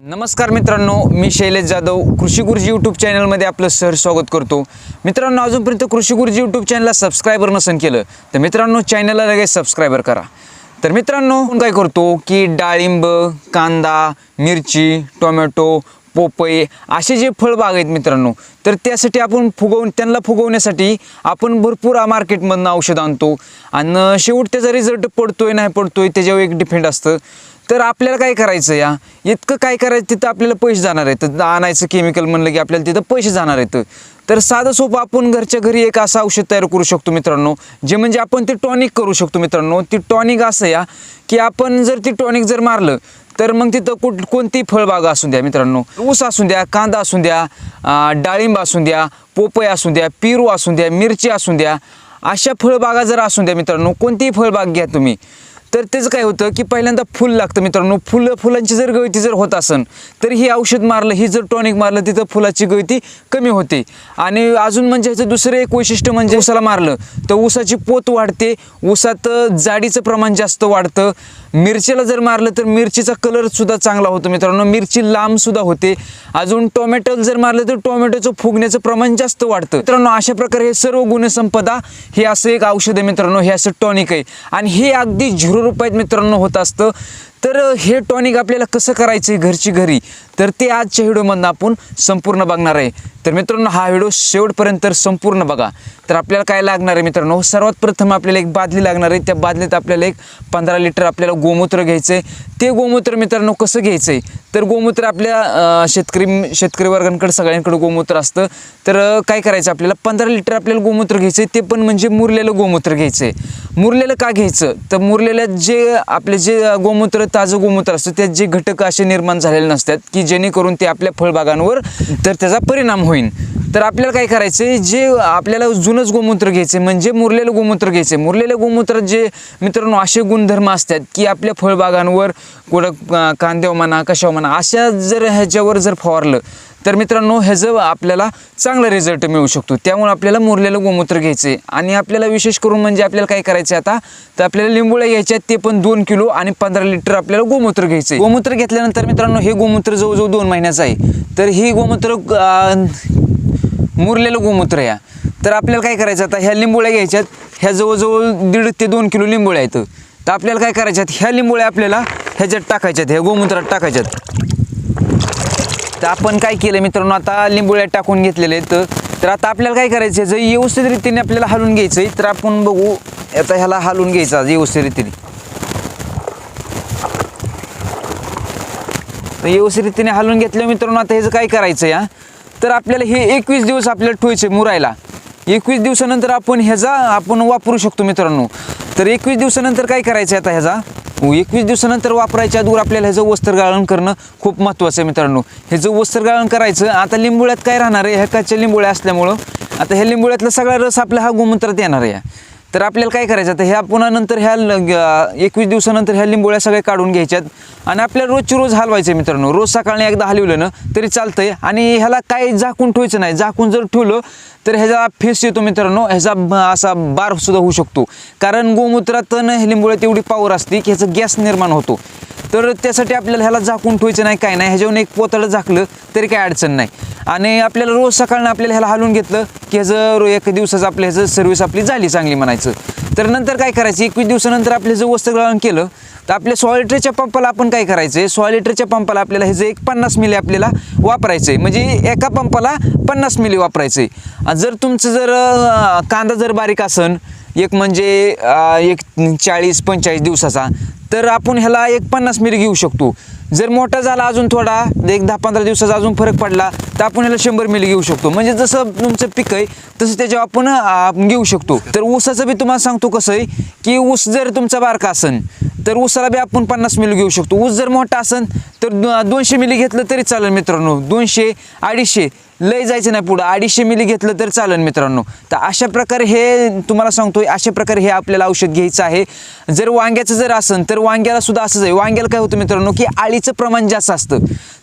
नमस्कार मित्रांनो मी शैलेश जाधव कृषी गुरुजी यूट्यूब चॅनलमध्ये आपलं सर स्वागत करतो. मित्रांनो अजूनपर्यंत कृषी गुरुजी यूट्यूब चॅनलला सबस्क्रायबर नसेल केलं तर मित्रांनो चॅनलला लगेच सबस्क्रायबर करा. तर मित्रांनो काय करतो की डाळिंब कांदा मिरची टोमॅटो पोपई असे जे फळबाग आहेत मित्रांनो तर त्यासाठी आपण फुगवून त्यांना फुगवण्यासाठी आपण भरपूर मार्केटमधनं औषध आणतो. आणि शेवट त्याचा रिझल्ट पडतोय नाही पडतोय त्याच्यावर एक डिपेंड असतं. तर आपल्याला काय करायचं या? इतकं काय करायचं तिथं आपल्याला पैसे जाणार आहेत. आणायचं केमिकल म्हणलं की आपल्याला तिथं पैसे जाणार आहेत. तर साधं सोपं आपण घरच्या घरी एक असं औषध तयार करू शकतो मित्रांनो जे म्हणजे आपण ते टॉनिक करू शकतो मित्रांनो. ती टॉनिक असं या की आपण जर ती टॉनिक जर मारलं तर मग तिथं कुठ कोणती फळबाग असू द्या मित्रांनो. ऊस असू द्या कांदा असू द्या डाळिंब असू द्या पोपई असू द्या पेरू असू द्या मिरची असू द्या अशा फळबागा जर असू द्या मित्रांनो कोणतीही फळबाग घ्या तुम्ही. तर त्याचं काय होतं की पहिल्यांदा फुल लागतं मित्रांनो. फुलं फुलांची जर गळती जर होत असेल तर ही औषध मारलं ही जर टॉनिक मारलं तिथं फुलाची गळती कमी होते. आणि अजून म्हणजे ह्याचं दुसरं एक वैशिष्ट्य म्हणजे ऊसाला मारलं तर ऊसाची पोत वाढते. ऊसात जाडीचं प्रमाण जास्त वाढतं. मिरचीला जर मारलं तर मिरचीचा कलरसुद्धा चांगला होतो मित्रांनो. मिरची लांबसुद्धा होते. अजून टोमॅटो जर मारलं तर टोमॅटोचं फुगण्याचं प्रमाण जास्त वाढतं. मित्रांनो अशा प्रकारे हे सर्व गुणसंपदा हे असं एक औषध आहे मित्रांनो. हे असं टॉनिक आहे. आणि हे अगदी झिरो रुपयात मित्रांनो होत असतं. तर हे टॉनिक आपल्याला कसं करायचं आहे घरची घरी? तर ते आजच्या व्हिडिओमधनं आपण संपूर्ण बघणार आहे. तर मित्रांनो हा व्हिडिओ शेवटपर्यंत संपूर्ण बघा. तर आपल्याला काय लागणार आहे मित्रांनो? सर्वात प्रथम आपल्याला एक बादली लागणार आहे. त्या बादलीत आपल्याला एक पंधरा लिटर आपल्याला गोमूत्र घ्यायचं आहे. ते गोमूत्र मित्रांनो कसं घ्यायचं आहे? तर गोमूत्र आपल्या शेतकरी शेतकरी वर्गांकडे सगळ्यांकडे गोमूत्र असतं. तर काय करायचं आपल्याला? पंधरा लिटर आपल्याला गोमूत्र घ्यायचं आहे. ते पण म्हणजे मुरलेलं गोमूत्र घ्यायचं आहे. मुरलेलं का घ्यायचं? तर मुरलेलं जे आपले जे गोमूत्र ताजं गोमूत्र असतं त्यात जे घटक असे निर्माण झालेले नसतात की जेणेकरून ते आपल्या फळबागांवर तर त्याचा परिणाम होईल तर आपल्याला काय करायचं आहे? जे आपल्याला जुनंच गोमूत्र घ्यायचं म्हणजे मुरलेलं गोमूत्र घ्यायचं मुरलेलं गोमूत्र जे मित्रांनो असे गुणधर्म असतात की आपल्या फळबागांवर कुठं अं, कांद्यावर म्हणा कशावर म्हणा अशा जर ह्याच्यावर जर फवारलं तर मित्रांनो ह्याचं आपल्याला चांगला रिझल्ट मिळू शकतो. त्यामुळे आपल्याला मुरलेलं गोमूत्र घ्यायचं आहे. आणि आपल्याला विशेष करून म्हणजे आपल्याला काय करायचं आहे आता? तर आपल्याला लिंबोळ्या घ्यायच्या आहेत ते पण दोन किलो आणि पंधरा लिटर आपल्याला गोमूत्र घ्यायचं आहे. गोमूत्र घेतल्यानंतर मित्रांनो हे गोमूत्र जवळजवळ दोन महिन्याचं आहे. तर ही गोमूत्र मुरलेलं गोमूत्र या. तर आपल्याला काय करायचं आता ह्या लिंबोळ्या घ्यायच्यात. ह्या जवळजवळ दीड ते दोन किलो लिंबोळ्या आहेत. तर आपल्याला काय करायच्यात ह्या लिंबोळ्या आपल्याला ह्याच्यात टाकायच्यात ह्या गोमूत्रात टाकायच्यात. तर आपण काय केलं मित्रांनो आता लिंबोळ्या टाकून घेतलेले आहेत. तर आता आपल्याला काय करायचं आहे जर व्यवस्थित रीतीने आपल्याला हलवून घ्यायचं आहे तर आपण बघू आता ह्याला हलवून घ्यायचं आज व्यवस्थित रीतीने. व्यवस्थित रीतीने हलवून घेतलं मित्रांनो आता ह्याचं काय करायचं या तर आपल्याला हे एकवीस दिवस आपल्याला ठेवायचं मुरायला. एकवीस दिवसानंतर आपण ह्याचा आपण वापरू शकतो मित्रांनो. तर एकवीस दिवसानंतर काय करायचं आहे आता ह्याचा? हो, एकवीस दिवसानंतर वापरायच्या अगोदर आपल्याला ह्याचं वस्त्रगाळण करणं खूप महत्त्वाचं आहे मित्रांनो. ह्याचं वस्त्रगाळण करायचं आता लिंबोळ्यात काय राहणार आहे? ह्या काच्या लिंबोळ्या असल्यामुळं. आता ह्या लिंबोळ्यातला सगळा रस आपला हा गोमूत्रात येणार आहे. तर आपल्याला काय करायचं? आता ह्या पुन्हा नंतर ह्या एकवीस दिवसानंतर ह्या लिंबोळ्या सगळ्या काढून घ्यायच्यात आणि आपल्याला रोजची रोज हलवायचं आहे मित्रांनो. रोज सकाळने एकदा हलवलं ना तरी चालतंय. आणि ह्याला काय झाकून ठेवायचं नाही. झाकून जर ठेवलं तर ह्याचा फेस येतो मित्रांनो. ह्याचा असा बार सुद्धा होऊ शकतो. कारण गोमूत्रात न लिंबोळ्यात एवढी पावर असते की ह्याचा गॅस निर्माण होतो. तर त्यासाठी आपल्याला ह्याला झाकून ठेवायचं नाही काय नाही. ह्याच्यावर एक पोतळं झाकलं तरी काय अडचण नाही. आणि आपल्याला रोज सकाळनं आपल्याला ह्याला हलवून घेतलं की ह्याचं एक दिवसाचं आपल्या ह्याचं सर्व्हिस आपली झाली चांगली म्हणायचं. तर नंतर काय करायचं? एकवीस दिवसानंतर आपलं जर वस्त्रग्रहण केलं तर आपल्या सोळा लिटरच्या पंपाला आपण काय करायचं आहे सोळा लिटरच्या पंपाला आपल्याला ह्याचं एक पन्नास मिली आपल्याला वापरायचं आहे म्हणजे एका पंपाला पन्नास मिली वापरायचं आहे जर तुमचं जर कांदा जर बारीक असन एक म्हणजे एक चाळीस पंचेचाळीस दिवसाचा तर आपण ह्याला एक पन्नास मिरी घेऊ शकतो. जर मोठा झाला अजून थोडा एक दहा पंधरा दिवसाचा अजून फरक पडला तर आपण ह्याला शंभर मिली घेऊ शकतो. म्हणजे जसं तुमचं पीक आहे तसं त्याच्यावर आपण घेऊ शकतो. तर ऊसाचं बी तुम्हाला सांगतो कसं आहे की ऊस जर तुमचा बारका असन तर ऊसाला बी आपण पन्नास मिली घेऊ शकतो. ऊस जर मोठा असन तर दोनशे मिली घेतलं तरी चालेल मित्रांनो. दोनशे अडीचशे. लय जायचं नाही पुढं. अडीचशे मिली घेतलं तर चालेल मित्रांनो. तर अशा प्रकारे हे तुम्हाला सांगतोय अशा प्रकारे हे आपल्याला औषध घ्यायचं आहे. जर वांग्याचं जर असेल तर वांग्याला सुद्धा असंच आहे. वांग्याला काय होतं मित्रांनो की आळीचं प्रमाण जास्त असतं.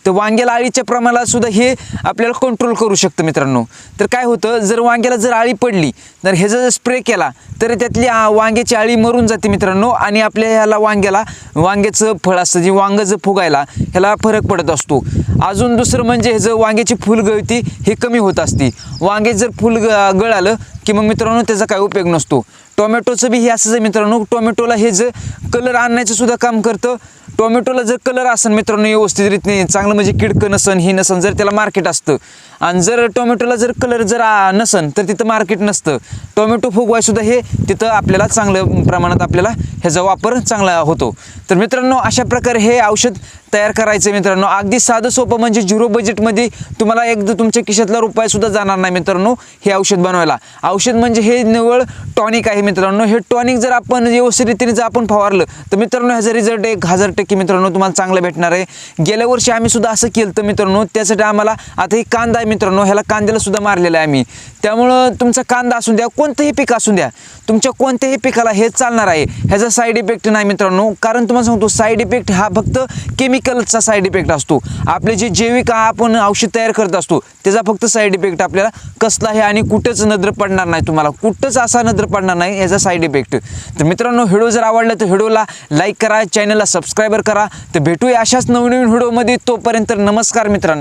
तर वांग्याला अळीच्या प्रमाणाला सुद्धा हे आपल्याला कंट्रोल करू शकतं मित्रांनो. तर काय होतं जर वांग्याला जर अळी पडली तर ह्याचा जर स्प्रे केला तर त्यातली वांग्याची अळी मरून जाते मित्रांनो आणि आपल्या ह्याला वांग्याला वांग्याचं फळ असतं जे वांगं जर फुगायला ह्याला फरक पडत असतो. अजून दुसरं म्हणजे ह्याचं वांग्याची फुलगळती हे कमी होत असते. वांगे जर फुल ग- गळालं की मग मित्रांनो त्याचा काही उपयोग नसतो. टोमॅटोचं बी हे असंच आहे मित्रांनो. टोमॅटोला हे जर कलर आणण्याचं सुद्धा काम करतं. टोमॅटोला जर कलर असेल मित्रांनो व्यवस्थित रीतीने चांगलं म्हणजे किडकं नसन हे नसन जर त्याला मार्केट असतं. आणि जर टोमॅटोला जर कलर जर नसन तर तिथं मार्केट नसतं. टोमॅटो फुगवायसुद्धा हे तिथं आपल्याला चांगलं प्रमाणात आपल्याला ह्याचा वापर चांगला होतो. तर मित्रांनो अशा प्रकारे हे औषध तयार करायचं मित्रांनो. अगदी साधं सोपं म्हणजे झिरो बजेटमध्ये तुम्हाला एकदा तुमच्या खिशातला रुपयासुद्धा जाणार नाही मित्रांनो हे औषध बनवायला. औषध म्हणजे हे निवळ टॉनिक आहे मित्रांनो. हे टॉनिक जर आपण व्यवस्थित रीतीने जर आपण फवारलं तर मित्रांनो ह्याचा रिझल्ट एक हजार टक्के मित्रांनो तुम्हाला चांगला भेटणार आहे. गेल्या वर्षी आम्ही सुद्धा असं केलं तर मित्रांनो. त्यासाठी आम्हाला आता हे कांदा आहे मित्रांनो ह्याला कांद्याला सुद्धा मारलेला आहे आम्ही. त्यामुळं तुमचा कांदा असून द्या कोणतंही पीक असून द्या तुमच्या कोणत्याही पिकाला हे चालणार आहे. ह्याचा साईड इफेक्ट नाही मित्रांनो. कारण तुम्हाला सांगतो साईड इफेक्ट हा फक्त केमिकलचा साईड इफेक्ट असतो. आपले जे जैविक आपण औषध तयार करत असतो त्याचा फक्त साईड इफेक्ट आपल्याला कसला आहे आणि कुठंच नजर पडणार नाही तुम्हाला. कुठंच असा नजर पडणार नाही याचा साईड इफेक्ट तर मित्रांनो व्हिडिओ जर आवडला तर व्हिडिओला लाईक करा चॅनलला सबस्क्राईबर करा. तर भेटूया अशाच नवीन नवीन व्हिडिओमध्ये. तोपर्यंत नमस्कार मित्रांनो.